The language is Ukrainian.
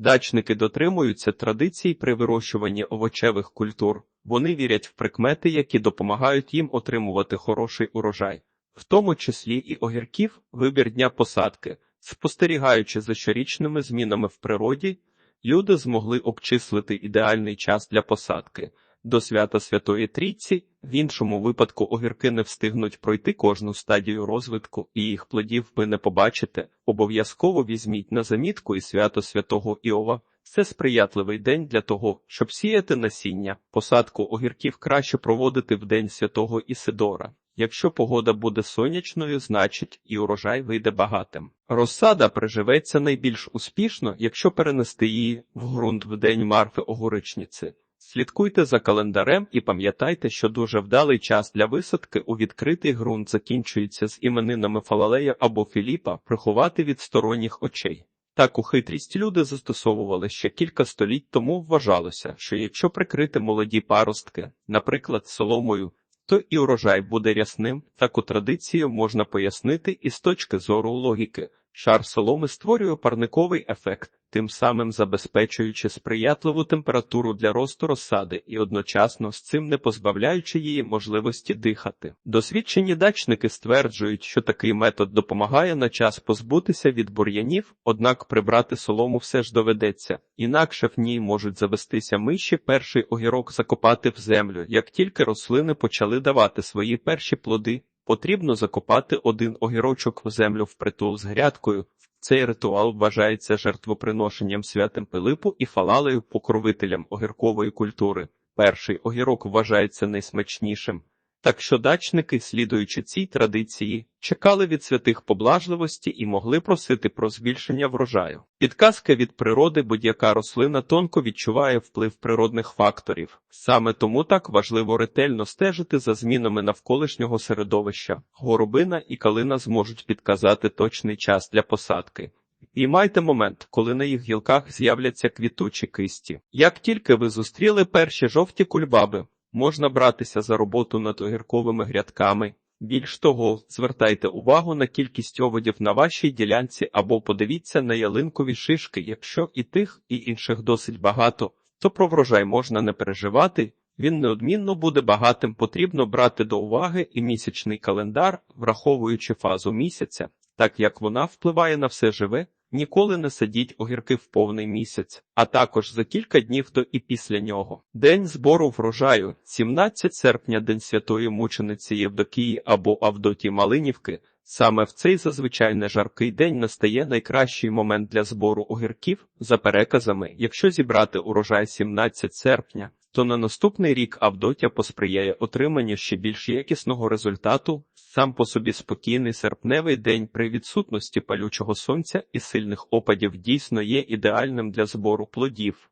Дачники дотримуються традицій при вирощуванні овочевих культур. Вони вірять в прикмети, які допомагають їм отримувати хороший урожай, в тому числі і огірків, вибір дня посадки. Спостерігаючи за щорічними змінами в природі, люди змогли обчислити ідеальний час для посадки. До свята Святої Трійці, в іншому випадку огірки не встигнуть пройти кожну стадію розвитку, і їх плодів ви не побачите. Обов'язково візьміть на замітку і свято святого Іова. Це сприятливий день для того, щоб сіяти насіння. Посадку огірків краще проводити в день святого Ісидора. Якщо погода буде сонячною, значить і урожай вийде багатим. Розсада приживеться найбільш успішно, якщо перенести її в ґрунт в день Марфи Огуречниці. Слідкуйте за календарем і пам'ятайте, що дуже вдалий час для висадки у відкритий ґрунт закінчується з іменинами Фалалея або Філіпа приховати від сторонніх очей. Таку хитрість люди застосовували ще кілька століть тому вважалося, що якщо прикрити молоді паростки, наприклад, соломою, то і урожай буде рясним. Таку традицію можна пояснити і з точки зору логіки. Шар соломи створює парниковий ефект, тим самим забезпечуючи сприятливу температуру для росту розсади і одночасно з цим не позбавляючи її можливості дихати. Досвідчені дачники стверджують, що такий метод допомагає на час позбутися від бур'янів, однак прибрати солому все ж доведеться, інакше в ній можуть завестися миші, перший огірок закопати в землю, як тільки рослини почали давати свої перші плоди. Потрібно закопати один огірочок в землю впритул з грядкою. Цей ритуал вважається жертвоприношенням святим Пилипу і фалалею покровителям огіркової культури. Перший огірок вважається найсмачнішим. Так що дачники, слідуючи цій традиції, чекали від святих поблажливості і могли просити про збільшення врожаю. Підказка від природи будь-яка рослина тонко відчуває вплив природних факторів. Саме тому так важливо ретельно стежити за змінами навколишнього середовища. Горобина і калина зможуть підказати точний час для посадки. І майте момент, коли на їх гілках з'являться квітучі кисті. Як тільки ви зустріли перші жовті кульбаби, можна братися за роботу над огірковими грядками. Більш того, звертайте увагу на кількість оводів на вашій ділянці або подивіться на ялинкові шишки, якщо і тих, і інших досить багато, то про врожай можна не переживати, він неодмінно буде багатим, потрібно брати до уваги і місячний календар, враховуючи фазу місяця, так як вона впливає на все живе. Ніколи не садіть огірки в повний місяць, а також за кілька днів до і після нього. День збору врожаю, 17 серпня, День святої мучениці Євдокії або Авдоті Малинівки. Саме в цей зазвичай не жаркий день настає найкращий момент для збору огірків. За переказами, якщо зібрати урожай 17 серпня, то на наступний рік Авдотя посприяє отриманню ще більш якісного результату. Сам по собі спокійний серпневий день при відсутності палючого сонця і сильних опадів дійсно є ідеальним для збору плодів.